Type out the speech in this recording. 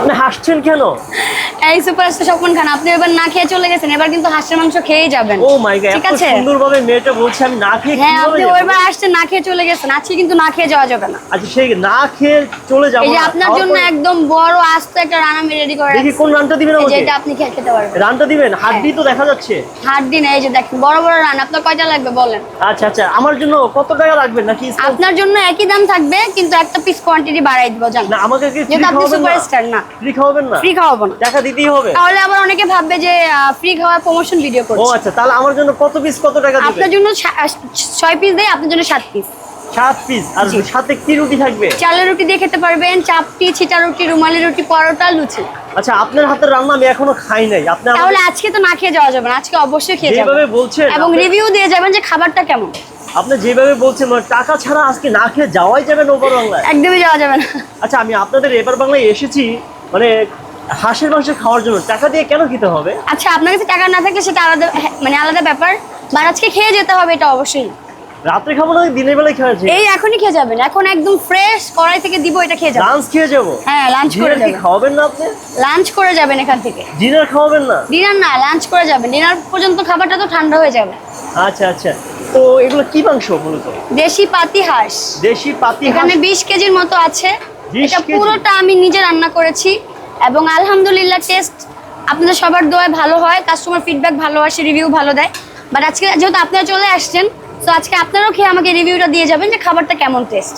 আপনি হাসছেন কেন? এই সুপারস্টার স্বপন খান আপনি এবার না খেয়ে চলে গেছেন এবার কিন্তু হাঁসের মাংস খেয়েই যাবেন। ও মাই গড ঠিক আছে? সুন্দরভাবে মেয়েটা বলছে আমি না খেয়ে হ্যাঁ আপনি ওইবার আসছেন না খেয়ে চলে গেছেন আজকে কিন্তু না খেয়ে যাওয়া যাবে না। আচ্ছা সেই না খেয়ে চলে যাব এই যে আপনার জন্য একদম বড় আস্ত একটা রান আমি রেডি করে দেখি কোন রানটা দিবেন আমাকে? এটা আপনি খেয়ে খেতে পারবেন। রানটা দিবেন? হাড্ডি তো দেখা যাচ্ছে। এই যে দেখেন বড় বড় রান আপনার কয়টা লাগবে বলেন? আচ্ছা আচ্ছা আমার জন্য কত টাকা রাখবেন নাকি আপনার জন্য একই দাম থাকবে কিন্তু একটা পিস কোয়ান্টিটি বাড়াই দিব জান না আমাকে কি ফ্রি খাওয়াবেন না? ফ্রি খাওয়াবেন না? ফ্রি খাওয়াবো না। টাকা দিতেই হবে। তাহলে আবার অনেকে ভাববে যে ফ্রি খাওয়া প্রমোশন ভিডিও ও আচ্ছা তাহলে আমার জন্য কত পিস কত টাকা দিবেন আপনার জন্য সা- আহ, ছয় পিস দেয় আপনার জন্য সাত পিস সাত পিস আর সাথে কি রুটি থাকবে? চালের রুটি দিয়ে খেতে পারবেন চাপটি ছিটা রুটি রুমালি রুটি পরোটা লুচি। আচ্ছা আপনার হাতের রান্না আমি এখনও খাই নাই। আপনি তাহলে আজকে তো না খেয়ে যাওয়া যাবে না আজকে অবশ্যই খেয়ে যেভাবে যাবেন বলছেন এবং রিভিউ দিয়ে যাবেন যে খাবারটা কেমন। আপনি যেভাবে বলছেন মানে টাকা ছাড়া আজকে না খেয়ে যাওয়াই যাবে না ওপর বাংলায় একদমই যাওয়া যাবে না। আচ্ছা আমি আপনাদের এবার বাংলায় এসেছি মানে হাঁসের মাংস খাওয়ার জন্য টাকা দিয়ে কেন খেতে হবে? আচ্ছা আপনার কাছে টাকা না থাকলে সেটা আলাদা হ্যাঁ, মানে আলাদা ব্যাপার। বা আজকে খেয়ে যেতে হবে এটা অবশ্যই। রাত্রে খাব না দিনের বেলায় খেয়েছি এই এখনই খেয়ে যাবেন। এখন একদম ফ্রেশ কড়াই থেকে দিব এটা খেয়ে যাবেন। লাঞ্চ খেয়ে যাব? হ্যাঁ লাঞ্চ করে যাবেন। খাওয়াবেন না আপনি? লাঞ্চ করে যাবেন এখান থেকে। ডিনার খাওয়াবেন না? ডিনার না লাঞ্চ করে যাবেন। ডিনার পর্যন্ত খাবারটা তো ঠান্ডা হয়ে যাবে। আচ্ছা আচ্ছা। তো এগুলো কি মাংস মূলত? দেশি পাতি হাঁস। দেশি পাতি এখানে হাঁস। বিশ কেজির মতো আছে। 20 এটা পুরোটা আমি নিজে রান্না করেছি। এবং আলহামদুলিল্লাহ টেস্ট আপনাদের সবার দোয়ায় ভালো হয় কাস্টমার ফিডব্যাক ভালো আসে রিভিউ ভালো দেয়। বাট আজকে যেহেতু আপনারা চলে আসছেন তো আজকে আপনারাও খেয়ে আমাকে রিভিউটা দিয়ে যাবেন যে খাবারটা কেমন টেস্ট